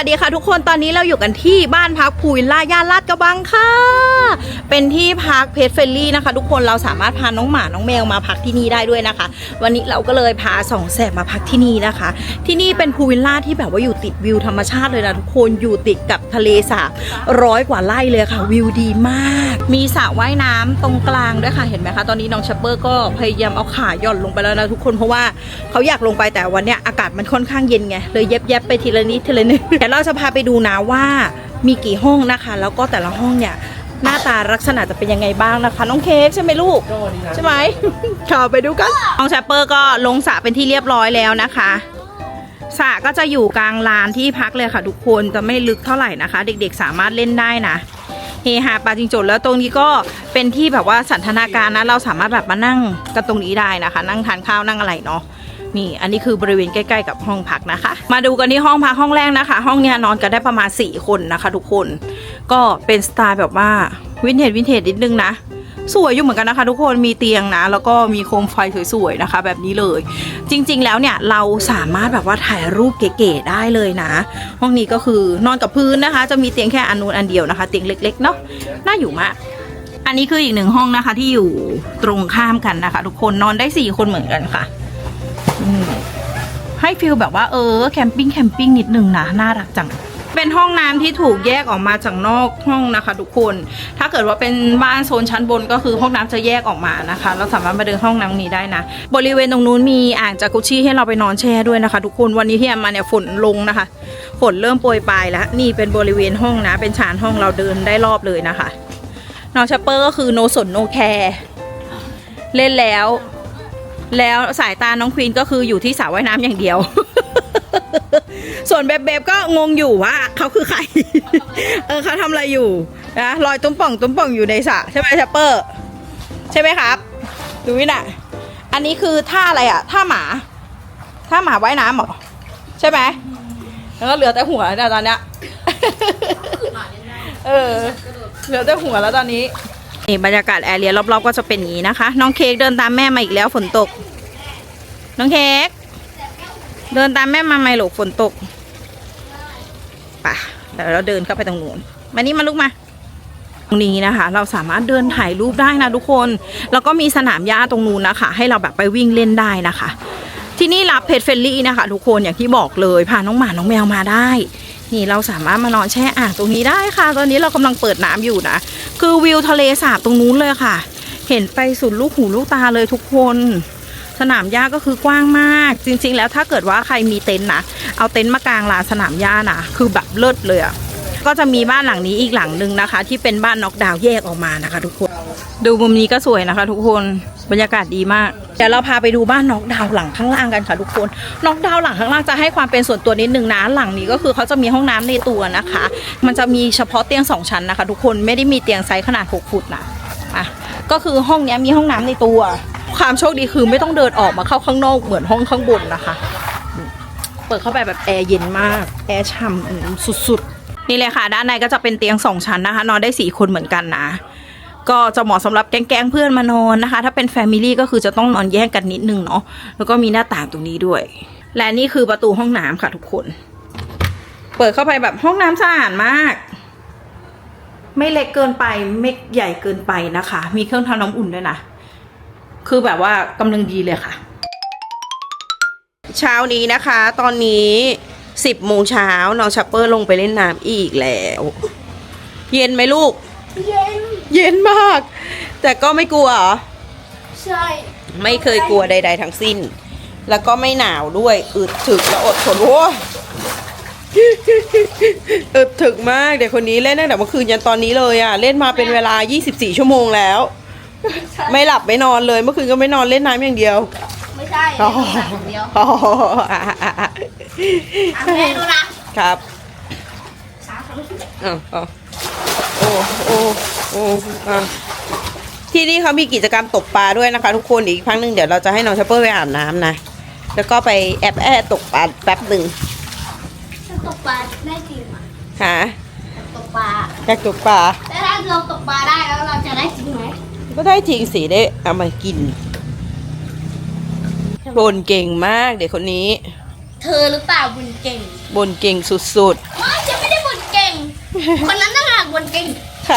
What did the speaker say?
ัสดีค่ะทุกคนตอนนี้เราอยู่กันที่บ้านพักพูวิลล่าย่านลาดกระบังค่ะ เป็นที่พักเพจเฟลลี่นะคะ ทุกคนเราสามารถพาน้องหมาน้องแมวมาพักที่นี่ได้ด้วยนะคะ วันนี้เราก็เลยพาสองแสบมาพักที่นี่นะคะ ที่นี่เป็นพูวิลล่าที่แบบว่าอยู่ติดวิวธรรมชาติเลยนะทุกคนอยู่ติดกับทะเลสาบร้อยกว่าไร่เลยค่ะ วิวดีมาก มีสระว่ายน้ำตรงกลางด้วยค่ะเห็นไหมคะตอนนี้น้องชัปเปอร์ก็พยายามเอาขาหย่อนลงไปแล้วนะทุกคนเพราะว่าเขาอยากลงไปแต่วันเนี้ยอากาศมันค่อนข้างเย็นไงเลยเย็บเย็บๆไปทีละนิดทีละนิดยวเราจะพาไปดูนะว่ามีกี่ห้องนะคะ แล้วก็แต่ละห้องเนี่ยหน้าตาลักษณะจะเป็นยังไงบ้างนะคะ น้องเค้กใช่ไหมลูก ใช่ไหมข่าวไปดูกันน้องแชปเปอร์ก็ลงสระเป็นที่เรียบร้อยแล้วนะคะสระก็จะอยู่กลางลานที่พักเลยค่ะ ทุกคนจะไม่ลึกเท่าไหร่นะคะ เด็กๆสามารถเล่นได้นะเฮฮาปลาจิงโจดแล้วตรงนี้ก็เป็นที่แบบว่าสันทนาการนะ เราสามารถแบบมานั่งกันตรงนี้ได้นะคะ นั่งทานข้าวนั่งอะไรเนาะ นี่อันนี้คือบริเวณใกล้ๆกับห้องพักนะคะ มาดูกันที่ห้องพักห้องแรกนะคะ ห้องเนี้ยนอนกันได้ประมาณ 4 คนนะคะ ทุกคนก็เป็นสไตล์แบบว่าวินเทจวินเทจนิดนึงนะสวยอยู่เหมือนกันนะคะ ทุกคนมีเตียงนะ แล้วก็มีโคมไฟสวยๆนะคะ แบบนี้เลย จริง ๆ แล้วเนี่ยเราสามารถแบบว่าถ่ายรูปเก๋ๆได้เลยนะ ห้องนี้ก็คือนอนกับพื้นนะคะ จะมีเตียงแค่อันนูนอันเดียวนะคะ เตียงเล็กๆเนาะน่าอยู่มากอันนี้คืออีกหนึ่งห้องนะคะที่อยู่ตรงข้ามกันนะคะ ทุกคนนอนได้สี่คนเหมือนกันค่ะ ให้ฟิลแบบว่าเออแคมปิ้งแคมปิ้งนิดนึงนะน่ารักจังเป็นห้องน้ำที่ถูกแยกออกมาจากนอกห้องนะคะ ทุกคน ถ้าเกิดว่าเป็นบ้านโซนชั้นบนก็คือห้องน้ำจะแยกออกมานะคะ เราสามารถมาเดินห้องน้ำนี้ได้นะ บริเวณตรงนู้นมีอ่างจากุชี่ให้เราไปนอนแช่ด้วยนะคะ ทุกคน วันนี้ที่แอมมาเนี่ยฝนลงนะคะ ฝนเริ่มโปรยปลายแล้ว นี่เป็นบริเวณห้องนะ เป็นชานห้องเราเดินได้รอบเลยนะคะ น้องชัปเปอร์ก็คือโนสนโนแคร์ เล่นแล้ว แล้วสายตาน้องควีนก็คืออยู่ที่สระว่ายน้ำอย่างเดียว ส่วนเบบเบบก็งงอยู่ว่าเขาคือใคร เออเขาทำอะไรอยู่นะลอยตุ้มป่องตุ้มป่องอยู่ในสระใช่ไหมชปเปอร์ ใช่ไหมครับ ดูวิน่ะ อันนี้คือท่าอะไรอะท่าหมาท่าหมาว่ายน้ำเหรอใช่ไหมแล้วก็เหลือแต่หัวเนี่ยตอนเนี้ยเออเหลือแต่หัวแล้วตอนนี้ นี่บรรยากาศแอร์เรียรอบๆก็จะเป็นอย่างนี้นะคะ น้องเค้กเดินตามแม่มาอีกแล้วฝนตก น้องเค้กเดินตามแม่มาไหมหลูกฝนตกป่ะเดี๋ยวเราเดินเข้าไปตรงนู้นมานี่มาลูกมาตรงนี้นะคะ เราสามารถเดินถ่ายรูปได้นะทุกคน แล้วก็มีสนามหญ้าตรงนู้นนะคะ ให้เราแบบไปวิ่งเล่นได้นะคะ ที่นี่รับเพจเฟลลี่นะคะ ทุกคนอย่างที่บอกเลยพาน้องหมาน้องแมวมาได้ นี่เราสามารถมานอนแช่อ่างตรงนี้ได้ค่ะ ตอนนี้เรากำลังเปิดน้ำอยู่นะ คือวิวทะเลสาบตรงนู้นเลยค่ะ เห็นไปสุดลูกหูลูกตาเลยทุกคน สนามหญ้าก็คือกว้างมาก จริง ๆ แล้วถ้าเกิดว่าใครมีเต็นท์นะเอาเต็นท์มากางลานสนามหญ้านะคือแบบเลิศเลยอะก็จะมีบ้านหลังนี้อีกหลังหนึ่งนะคะ ที่เป็นบ้านน็อกดาวน์แยกออกมานะคะ ทุกคน ดูมุมนี้ก็สวยนะคะ ทุกคน บรรยากาศดีมาก เดี๋ยวเราพาไปดูบ้านน็อกดาวหลังข้างล่างกันค่ะทุกคนน็อกดาวหลังข้างล่างจะให้ความเป็นส่วนตัวนิดนึงนะหลังนี้ก็คือเขาจะมีห้องน้ำในตัวนะคะ มันจะมีเฉพาะเตียงสองชั้นนะคะ ทุกคนไม่ได้มีเตียงไซส์ขนาด 6 ฟุตนะอะก็คือห้องนี้มีห้องน้ำในตัว ความโชคดีคือไม่ต้องเดินออกมาเข้าข้างนอกเหมือนห้องข้างบนนะคะ เปิดเข้าไปแบบแอร์เย็นมากแอร์ฉ่ำสุดๆนี่เลยค่ะ ด้านในก็จะเป็นเตียงสองชั้นนะคะ นอนได้สี่คนเหมือนกันนะ ก็จะเหมาะสำหรับแก๊งๆเพื่อนมานอนนะคะ ถ้าเป็นแฟมิลี่ก็คือจะต้องนอนแยกกันนิดนึงเนาะแล้วก็มีหน้าต่างตรงนี้ด้วย และนี่คือประตูห้องน้ำค่ะทุกคน เปิดเข้าไปแบบห้องน้ำสะอาดมาก ไม่เล็กเกินไปไม่ใหญ่เกินไปนะคะ มีเครื่องทำน้ำอุ่นด้วยนะคือแบบว่ากำลังดีเลยค่ะ เช้านี้นะคะ ตอนนี้สิบโมงเช้าน้องชัปเปอร์ลงไปเล่นน้ำอีกแล้ว เย็นไหมลูก เย็น เย็นมาก แต่ก็ไม่กลัวเหรอ ใช่ ไม่เคยกลัวใด ๆ ทั้งสิ้น แล้วก็ไม่หนาวด้วย อึดถึกและอดทนโอ้ยอึดถึกมากเด็กคนนี้เล่นตั้งแต่เมื่อคืนยันตอนนี้เลยอะ เล่นมาเป็นเวลา 24 ชั่วโมงแล้ว ไม่หลับไม่นอนเลย เมื่อคืนก็ไม่นอนเล่นน้ำอย่างเดียว ไม่ใช่อ๋อไม่ใช่อย่างเดียวอ๋ออะอะอะอะอะแม่ดูนะครับสามครั้งอ๋ออ๋อ โอ้โอ้โอ้อะที่นี่เขามีกิจกรรมตกปลาด้วยนะคะ ทุกคนอีกครั้งหนึ่งเดี๋ยวเราจะให้น้องชัปเปอร์ไปอาบน้ำนะ แล้วก็ไปแอบแอบตกปลาแป๊บหนึ่งถ้าตกปลาได้จริงอะหาตกปลาอยากตกปลาแล้วถ้าเราตกปลาได้แล้วเราจะได้จริงไหมก็ได้จริงสิได้เอามากินบนเก่งมากเด็กคนนี้ เธอหรือเปล่าบุญเก่งบนเก่งสุดไม่ฉันไม่ได้บุญ คนนั้นน่ารักคนเก่ง ใคร